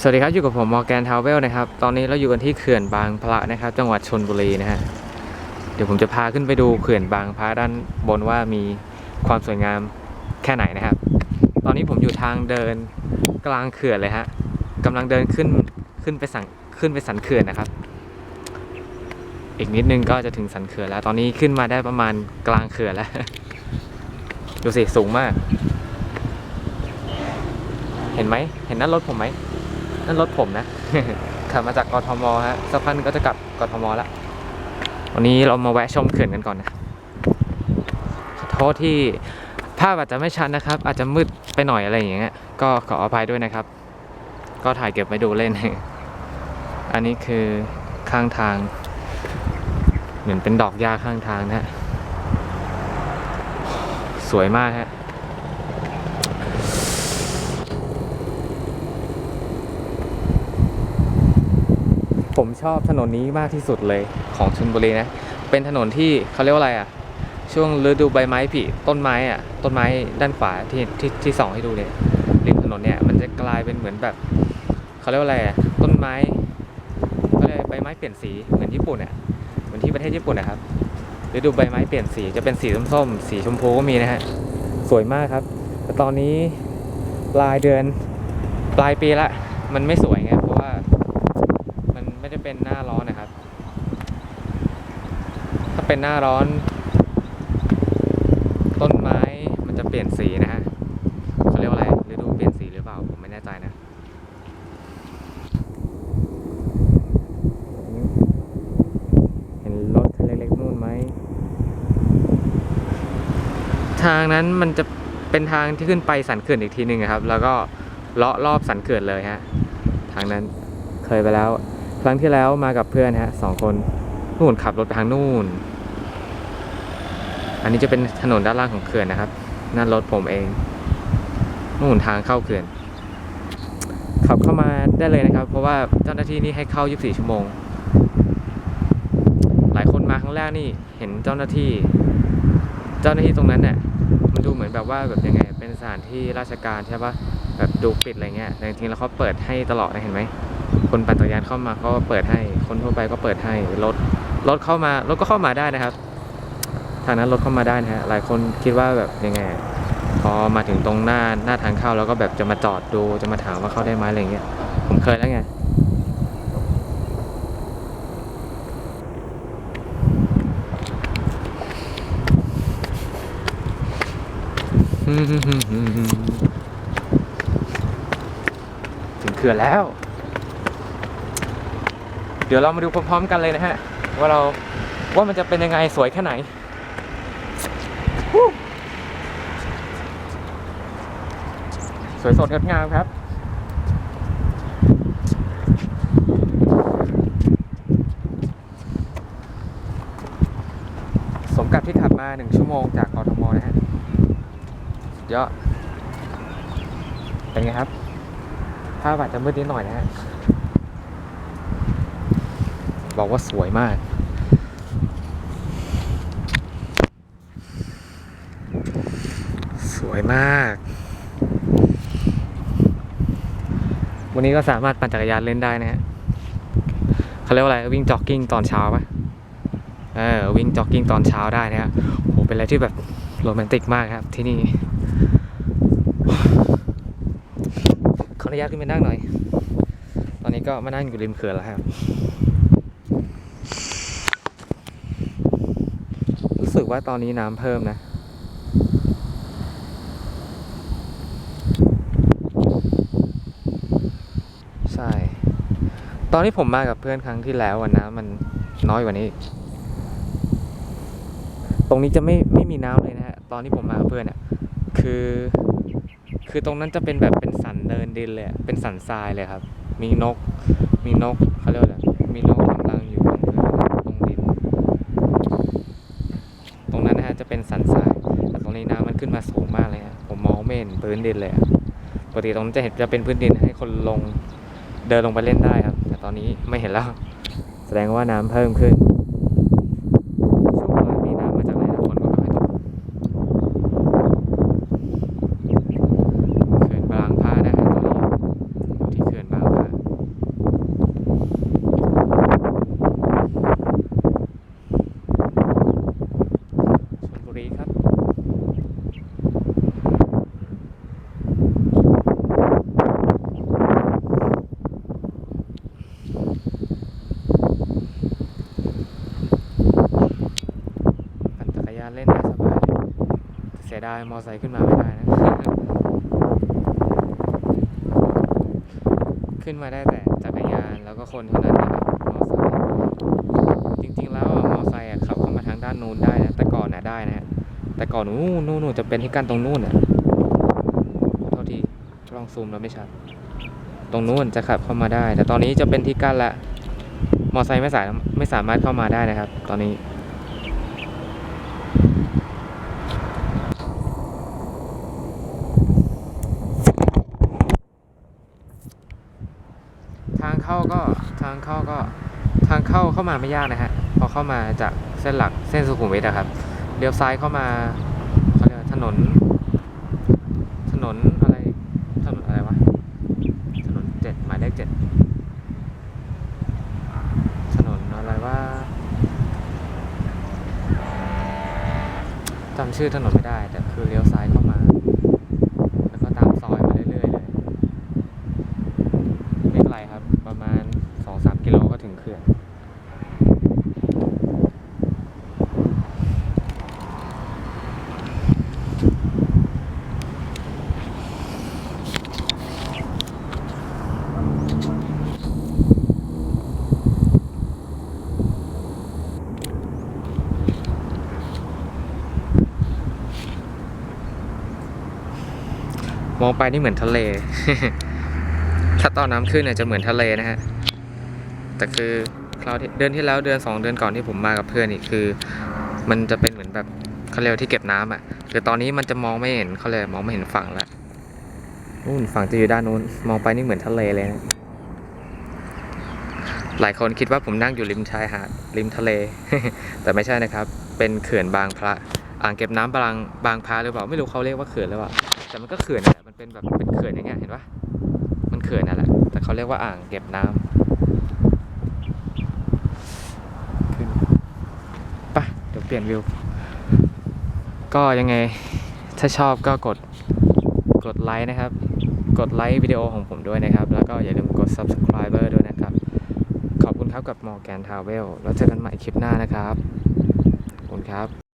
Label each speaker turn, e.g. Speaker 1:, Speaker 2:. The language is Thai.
Speaker 1: สวัสดีครับอยู่กับผมมอร์แกนทาวเวลนะครับ ตอนนี้เราอยู่กันที่เขื่อนบางพระนะครับ จังหวัดชนบุรีนะฮะเดี๋ยวผมจะพาขึ้นไปดูเขื่อนบางพระด้านบนว่ามีความสวยงามแค่ไหนนะครับ ตอนนี้ผมอยู่ทางเดินกลางเขื่อนเลยฮะกำลังเดินขึ้นขึ้นไปสันขึ้นไปสันเขื่อนนะครับ อีกนิดนึงก็จะถึงสันเขื่อนแล้ว ตอนนี้ขึ้นมาได้ประมาณกลางเขื่อนแล้วดูสิสูงมาก เห็นไหมเห็นนั่นรถผมไหม นั่นรถผมนะ ขับมาจากกทมฮะสักพักนึงก็จะกลับกทมแล้ววันนี้เรามาแวะชมเขื่อนกันก่อนนะขอโทษที่ภาพอาจจะไม่ชัดนะครับ อาจจะมืดไปหน่อยอะไรอย่างเงี้ยก็ขออภัยด้วยนะครับ ก็ถ่ายเก็บไว้ดูเล่น อันนี้คือข้างทาง เหมือนเป็นดอกหญ้าข้างทางนะฮะสวยมากฮะ ผมชอบถนนนี้มากที่สุดเลยของชลบุรีนะ เป็นถนนที่เขาเรียกว่าอะไรอะ ช่วงฤดูใบไม้ผลิต้นไม้อะ ต้นไม้ด้านขวาที่ที่ที่สองให้ดูเนี่ยริมถนนเนี่ยมันจะกลายเป็นเหมือนแบบเขาเรียกว่าอะไรอะ ต้นไม้เขาเรียกใบไม้เปลี่ยนสีเหมือนญี่ปุ่นอะ เหมือนที่ประเทศญี่ปุ่นนะครับฤดูใบไม้เปลี่ยนสีจะเป็นสีส้มๆสีชมพูก็มีนะฮะ สวยมากครับ แต่ตอนนี้ปลายเดือนปลายปีละ มันไม่สวยไงเพราะว่า ไม่ได้เป็นหน้าร้อนนะครับ ถ้าเป็นหน้าร้อน ต้นไม้มันจะเปลี่ยนสีนะฮะเขาเรียกว่าอะไรฤดูเปลี่ยนสีหรือเปล่าผมไม่แน่ใจนะเห็นรถเล็กๆนู่นไหมทางนั้นมันจะเป็นทางที่ขึ้นไปสันเขื่อนอีกทีหนึ่งครับ แล้วก็เลาะรอบสันเขื่อนเลยฮะ ทางนั้นเคยไปแล้ว ครั้งที่แล้วมากับเพื่อนฮะสองคนนู่นขับรถไปทางนู่น อันนี้จะเป็นถนนด้านล่างของเขื่อนนะครับ นั่นรถผมเอง นู่นทางเข้าเขื่อน ขับเข้ามาได้เลยนะครับ เพราะว่าเจ้าหน้าที่นี่ให้เข้า 24 ชั่วโมง หลายคนมาครั้งแรกนี่เห็นเจ้าหน้าที่ เจ้าหน้าที่ตรงนั้นเนี่ยมันดูเหมือนแบบว่าแบบยังไง เป็นสถานที่ราชการใช่ปะแบบดูปิดอะไรเงี้ยแต่จริงๆแล้วเขาเปิดให้ตลอดนะเห็นไหม คนปั่นจักรยานเข้ามาก็เปิดให้ คนทั่วไปก็เปิดให้ รถรถเข้ามารถก็เข้ามาได้นะครับ ทางนั้นรถเข้ามาได้นะฮะ หลายคนคิดว่าแบบยังไง พอมาถึงตรงหน้าหน้าทางเข้าแล้วก็แบบจะมาจอดดูจะมาถามว่าเข้าได้ไหมอะไรเงี้ย ผมเคยแล้วไงถึงเขื่อนแล้ว เดี๋ยวเรามาดูพร้อมๆกันเลยนะฮะ ว่าเราว่ามันจะเป็นยังไงสวยแค่ไหนสวยสดงดงามครับสมกับที่ขับมาหนึ่งชั่วโมงจากกทมนะฮะสุดยอดเป็นไงครับภาพอาจจะมืดนิดหน่อยนะฮะ บอกว่าสวยมาก สวยมาก วันนี้ก็สามารถปั่นจักรยานเล่นได้นะฮะเขาเรียกว่าอะไรวิ่งจ็อกกิ้งตอนเช้าปะเออวิ่งจ็อกกิ้งตอนเช้าได้นะฮะโหเป็นอะไรที่แบบโรแมนติกมากครับที่นี่ขออนุญาตขึ้นไปนั่งหน่อย ตอนนี้ก็มานั่งอยู่ริมเขื่อนแล้วครับ รู้สึก ว่าตอนนี้น้ำเพิ่มนะ ใช่ ตอนที่ผมมากับเพื่อนครั้งที่แล้วน้ำมันน้อยกว่านี้ ตรงนี้จะไม่ไม่มีน้ำเลยนะฮะ ตอนที่ผมมากับเพื่อนอะคือ คือตรงนั้นจะเป็นแบบเป็นสันเนินดินเลย เป็นสันทรายเลยครับ มีนก มีนกเขาเรียกว่าอะไรมีนกทำรังอยู่ตรงพื้นตรงดิน ตรงนั้นนะฮะจะเป็นสันทราย แต่ตรงนี้น้ำมัน ขึ้นมาสูงมากเลยฮะผมมองไม่เห็นพื้นดินเลยปกติตรงนั้นจะเห็นจะเป็นพื้นดินให้คนลงเดินลงไปเล่นได้ครับ แต่ตอนนี้ไม่เห็นแล้ว แสดงว่าน้ำเพิ่มขึ้น ช่วงปลายปีน้ำมาจากไหนนะฝนก็ไม่ค่อยตก เขื่อนบางพระนะฮะตอนนี้อยู่ที่เขื่อนบางพระ ดายมอไซค์ขึ้นมาไม่ได้นะ ขึ้นมาได้แต่จักรยานแล้วก็คนเท่านั้นนะครับมอไซค์จริงๆ แล้วมอไซค์ขับเข้ามาทางด้านนู้นได้นะแต่ก่อนนะได้นะฮะแต่ก่อนนู้นนู้นจะเป็นที่กั้นตรงนู้นน่ะเท่าที่ลองซูมแล้วไม่ชัด ตรงนู้นจะขับเข้ามาได้ แต่ตอนนี้จะเป็นที่กั้นละมอไซค์ไม่สามไม่สามารถเข้ามาได้นะครับ ตอนนี้ ทางเข้าก็ทางเข้าก็ทาง เข้ามาไม่ยากนะฮะ พอเข้ามาจากเส้นหลักเส้นสุขุมวิทอะครับ เลี้ยวซ้ายเข้ามาเขาเรียกถนน ถนนอะไร ถนนอะไรวะ ถนนเจ็ดหมายเลขเจ็ดถนนอะไรว่าจำชื่อถนนไม่ได้ แต่คือเลี้ยวซ้ายเข้ามา แล้วก็ตามซอยมาเรื่อยๆเลย ไม่ไกลครับ ประมาณ 2-3 กิโลก็ถึงเขื่อน มองไปนี่เหมือนทะเล ถ้าตอนน้ำขึ้นเนี่ยจะเหมือนทะเลนะฮะ แต่คือคราวเดือนที่แล้วเดือนสองเดือนก่อนที่ผมมากับเพื่อนอีกคือ มันจะเป็นเหมือนแบบเขาเรียกที่เก็บน้ำอะ คือตอนนี้มันจะมองไม่เห็นเขาเลยมองไม่เห็นฝั่งล้วนู่นฝั่งจะอยู่ด้านนู้น มองไปนี่เหมือนทะเลเลยนะหลายคนคิดว่าผมนั่งอยู่ริมชายหาดริมทะเล แต่ไม่ใช่นะครับ เป็นเขื่อนบางพระ อ่างเก็บน้ำบางบางพระหรือเปล่าไม่รู้เขาเรียกว่าเขื่อนหรือเปล่าแต่มันก็เขื่อนนั่นแหละ เป็นแบบเป็นเขื่อนอย่างเงี้ยเห็นปะมันเขื่อนนั่นแหละแต่เขาเรียกว่าอ่างเก็บน้ำขึ้นไปะเดี๋ยวเปลี่ยนวิว ก็ยังไงถ้าชอบก็กดกดไลค์นะครับ กดไลค์วิดีโอของผมด้วยนะครับ แล้วก็อย่าลืมกด subscriber ด้วยนะครับ ขอบคุณครับกับ Morgan Travel แล้วเจอกันใหม่คลิปหน้านะครับ ขอบคุณครับ